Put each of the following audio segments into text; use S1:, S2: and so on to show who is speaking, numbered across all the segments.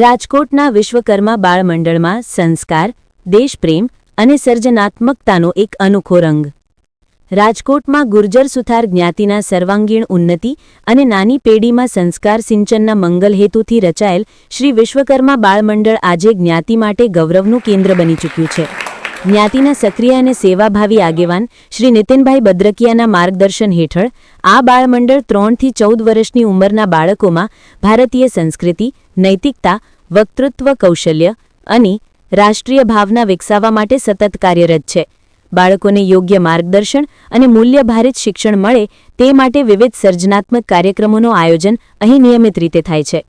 S1: રાજકોટના વિશ્વકર્મા બાળ મંડળમાં સંસ્કાર, દેશપ્રેમ અને સર્જનાત્મકતાનો એક અનોખો રંગ. રાજકોટમાં ગુર્જર સુથાર જ્ઞાતિના સર્વાંગીણ ઉન્નતિ અને નાની પેઢીમાં સંસ્કાર સિંચનના મંગલ હેતુથી રચાયેલ શ્રી વિશ્વકર્મા બાળમંડળ આજે જ્ઞાતિ માટે ગૌરવનું કેન્દ્ર બની ચૂક્યું છે. જ્ઞાતિના સક્રિય અને સેવાભાવી આગેવાન શ્રી નીતિનભાઈ બદ્રકિયાના માર્ગદર્શન હેઠળ આ બાળમંડળ ત્રણથી ચૌદ વર્ષની ઉંમરના બાળકોમાં ભારતીય સંસ્કૃતિ, નૈતિકતા વક્તૃત્વ કૌશલ્ય અને રાષ્ટ્રીય ભાવના વિકસાવવા માટે સતત કાર્યરત છે. બાળકોને યોગ્ય માર્ગદર્શન અને મૂલ્યભારિત શિક્ષણ મળે તે માટે વિવિધ સર્જનાત્મક કાર્યક્રમોનું આયોજન અહીં નિયમિત રીતે થાય છે.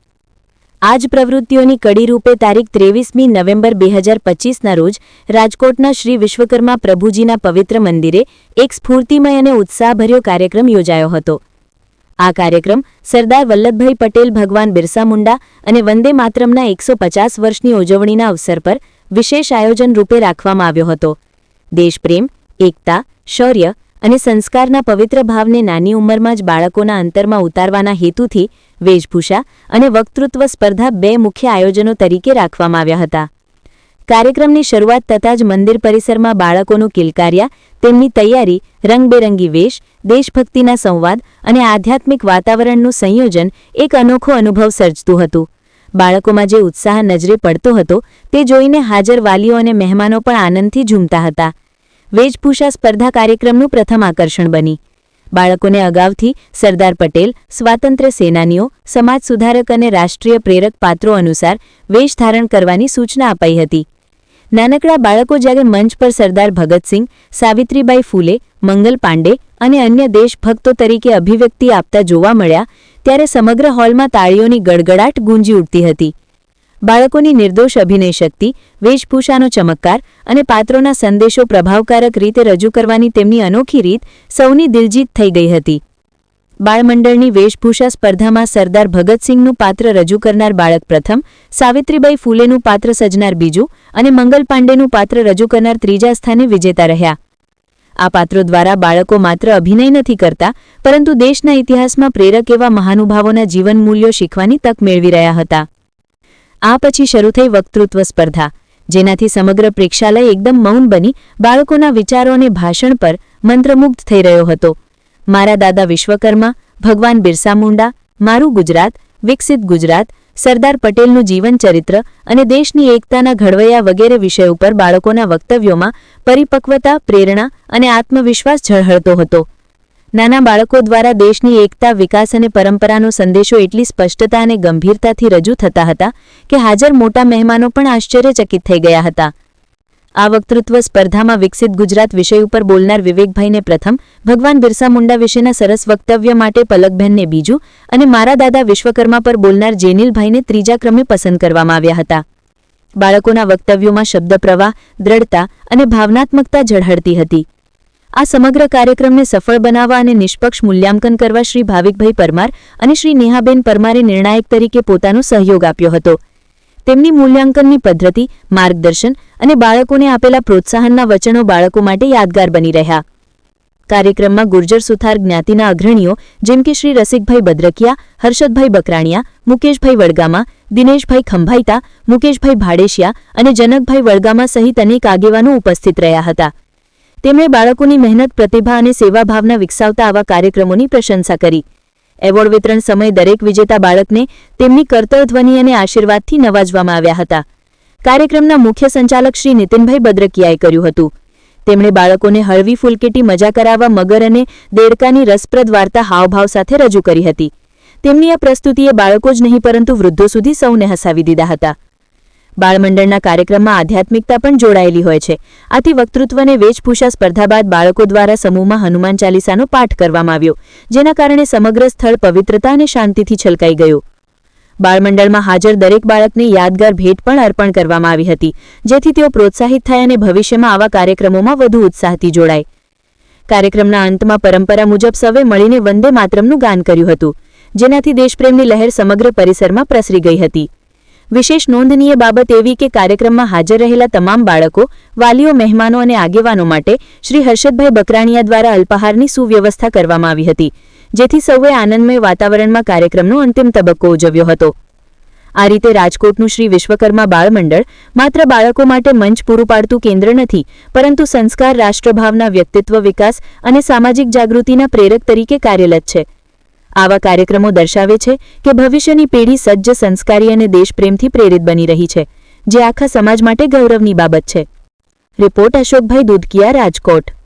S1: આ જ પ્રવૃત્તિઓની કડીરૂપે તારીખ ત્રેવીસમી નવેમ્બર બે હજાર પચીસના રોજ રાજકોટના શ્રી વિશ્વકર્મા પ્રભુજીના પવિત્ર મંદિરે એક સ્ફૂર્તિમય અને ઉત્સાહભર્યો કાર્યક્રમ યોજાયો હતો. આ કાર્યક્રમ સરદાર વલ્લભભાઈ પટેલ, ભગવાન બિરસા મુંડા અને વંદે માતરમના એકસો પચાસ વર્ષની ઉજવણીના અવસર પર વિશેષ આયોજન રૂપે રાખવામાં આવ્યો હતો. દેશપ્રેમ, એકતા, શૌર્ય અને સંસ્કારના પવિત્ર ભાવને નાની ઉંમરમાં જ બાળકોના અંતરમાં ઉતારવાના હેતુથી વેશભૂષા અને વક્તૃત્વ સ્પર્ધા બે મુખ્ય આયોજનો તરીકે રાખવામાં આવ્યા હતા. કાર્યક્રમની શરૂઆત થતાં જ મંદિર પરિસરમાં બાળકોનું કિલકાર્યા, તેમની તૈયારી, રંગબેરંગી વેશ, દેશભક્તિના સંવાદ અને આધ્યાત્મિક વાતાવરણનું સંયોજન એક અનોખો અનુભવ સર્જતું હતું. બાળકોમાં જે ઉત્સાહ નજરે પડતો હતો, તે જોઈને હાજર વાલીઓ અને મહેમાનો પણ આનંદથી ઝૂમતા હતા. વેશભૂષા સ્પર્ધા કાર્યક્રમનું પ્રથમ આકર્ષણ બની. બાળકોને અગાઉથી સરદાર પટેલ, સ્વાતંત્ર્ય સેનાનીઓ, સમાજ સુધારક અને રાષ્ટ્રીય પ્રેરક પાત્રો અનુસાર વેશ ધારણ કરવાની સૂચના અપાઈ હતી. નાનકડા બાળકો જ્યારે મંચ પર સરદાર ભગતસિંહ, સાવિત્રીબાઈ ફૂલે, મંગલ પાંડે અને અન્ય દેશભક્તો તરીકે અભિવ્યક્તિ આપતા જોવા મળ્યા, ત્યારે સમગ્ર હોલમાં તાળીઓની ગડગડાટ ગુંજી ઉઠતી હતી. બાળકોની નિર્દોષ અભિનય શક્તિ, વેશભૂષાનો ચમત્કાર અને પાત્રોના સંદેશો પ્રભાવકારક રીતે રજૂ કરવાની તેમની અનોખી રીત સૌની દિલજીત થઈ ગઈ હતી. બાળમંડળની વેશભૂષા સ્પર્ધામાં સરદાર ભગતસિંહનું પાત્ર રજૂ કરનાર બાળક પ્રથમ, સાવિત્રીબાઈ ફૂલેનું પાત્ર સજનાર બીજું અને મંગલ પાંડેનું પાત્ર રજૂ કરનાર ત્રીજા સ્થાને વિજેતા રહ્યા. આ પાત્રો દ્વારા બાળકો માત્ર અભિનય નથી કરતા, પરંતુ દેશના ઇતિહાસમાં પ્રેરક એવા મહાનુભાવોના જીવન મૂલ્યો શીખવાની તક મેળવી રહ્યા હતા. આ પછી શરૂ થઈ વક્તૃત્વ સ્પર્ધા, જેનાથી સમગ્ર પ્રેક્ષાલય એકદમ મૌન બની બાળકોના વિચારો અને ભાષણ પર મંત્રમુગ્ધ થઈ રહ્યો હતો. મારા દાદા વિશ્વકર્મા, ભગવાન બિરસા મુંડા, મારું ગુજરાત, વિકસિત ગુજરાત, સરદાર પટેલનું જીવનચરિત્ર અને દેશની એકતાના ઘડવૈયા વગેરે વિષય ઉપર બાળકોના વક્તવ્યોમાં પરિપક્વતા, પ્રેરણા અને આત્મવિશ્વાસ ઝળહળતો હતો. નાના બાળકો દ્વારા દેશની એકતા, વિકાસ અને પરંપરાનો સંદેશો એટલી સ્પષ્ટતા અને ગંભીરતાથી રજૂ થતા હતા કે હાજર મોટા મહેમાનો પણ આશ્ચર્યચકિત થઈ ગયા હતા. આ વક્તૃત્વ સ્પર્ધામાં વિકસિત ગુજરાત વિષય ઉપર બોલનાર વિવેકભાઈને પ્રથમ, ભગવાન બિરસા મુંડા વિશેના સરસ વક્તવ્ય માટે પલકબહેનને બીજું અને મારા દાદા વિશ્વકર્મા પર બોલનાર જેનિલભાઈને ત્રીજા ક્રમે પસંદ કરવામાં આવ્યા હતા. બાળકોના વક્તવ્યોમાં શબ્દપ્રવાહ, દ્રઢતા અને ભાવનાત્મકતા ઝળહળતી હતી. આ સમગ્ર કાર્યક્રમને સફળ બનાવવા અને નિષ્પક્ષ મૂલ્યાંકન કરવા શ્રી ભાવિકભાઈ પરમાર અને શ્રી નેહાબેન પરમારે નિર્ણાયક તરીકે પોતાનો સહયોગ આપ્યો હતો. તેમની મૂલ્યાંકનની પદ્ધતિ, માર્ગદર્શન અને બાળકોને આપેલા પ્રોત્સાહનના વચનો બાળકો માટે યાદગાર બની રહ્યા. કાર્યક્રમમાં ગુર્જર સુથાર જ્ઞાતિના અગ્રણીઓ જેમ કે શ્રી રસિકભાઈ બદ્રકિયા હર્ષદભાઈ બકરાણિયા, મુકેશભાઈ વડગામા દિનેશભાઈ ખંભાઈતા, મુકેશભાઈ ભાડેશિયા અને જનકભાઈ વડગામા સહિત અનેક આગેવાનો ઉપસ્થિત રહ્યા હતા. તેમણે બાળકોની મહેનત, પ્રતિભા અને સેવાભાવના વિકસાવતા આવા કાર્યક્રમોની પ્રશંસા કરી. એવોર્ડ વિતરણ સમયે દરેક વિજેતા બાળકને તેમની કરતળધ્વનિ અને આશીર્વાદથી નવાજવામાં આવ્યા હતા. કાર્યક્રમના મુખ્ય સંચાલક શ્રી નીતિનભાઈ બદ્રકિયાએ કર્યું હતું. તેમણે બાળકોને હળવી ફૂલકેટી મજા કરાવવા મગર અને દેડકાની રસપ્રદ વાર્તા હાવભાવ સાથે રજૂ કરી હતી. તેમની આ પ્રસ્તુતિએ બાળકો જ નહીં પરંતુ વૃદ્ધો સુધી સૌને હસાવી દીધા હતા. બાળમંડળના કાર્યક્રમમાં આધ્યાત્મિકતા પણ જોડાયેલી હોય છે. આથી વક્તૃત્વને વેશભૂષા સ્પર્ધા બાદ બાળકો દ્વારા સમૂહમાં હનુમાન ચાલીસાનો પાઠ કરવામાં આવ્યો, જેના કારણે સમગ્ર સ્થળ પવિત્રતા અને શાંતિથી છલકાઈ ગયું. બાળમંડળમાં હાજર દરેક બાળકને યાદગાર ભેટ પણ અર્પણ કરવામાં આવી હતી, જેથી તેઓ પ્રોત્સાહિત થાય અને ભવિષ્યમાં આવા કાર્યક્રમોમાં વધુ ઉત્સાહથી જોડાય. કાર્યક્રમના અંતમાં પરંપરા મુજબ સૌએ મળીને વંદે માતરમનું ગાન કર્યું હતું, જેનાથી દેશપ્રેમની લહેર સમગ્ર પરિસરમાં પ્રસરી ગઈ હતી. વિશેષ નોંધનીય બાબત એવી કે કાર્યક્રમમાં હાજર રહેલા તમામ બાળકો, વાલીઓ, મહેમાનો અને આગેવાનો માટે શ્રી હર્ષદભાઈ બકરાણીયા દ્વારા અલ્પાહારની સુવ્યવસ્થા કરવામાં આવી હતી, જેથી સૌએ આનંદમય વાતાવરણમાં કાર્યક્રમનો અંતિમ તબક્કો ઉજવ્યો હતો. આ રીતે રાજકોટનું શ્રી વિશ્વકર્મા બાળ મંડળ માત્ર બાળકો માટે મંચ પૂરું પાડતું કેન્દ્ર નથી, પરંતુ સંસ્કાર, રાષ્ટ્રભાવના, વ્યક્તિત્વ વિકાસ અને સામાજિક જાગૃતિના પ્રેરક તરીકે કાર્યરત છે. આવા કાર્યક્રમો દર્શાવે છે કે ભવિષ્યની પેઢી સજ્જ, સંસ્કારી અને દેશપ્રેમથી પ્રેરિત બની રહી છે, જે આખા સમાજ માટે ગૌરવની બાબત છે. રિપોર્ટ અશોકભાઈ દૂધકિયા, રાજકોટ.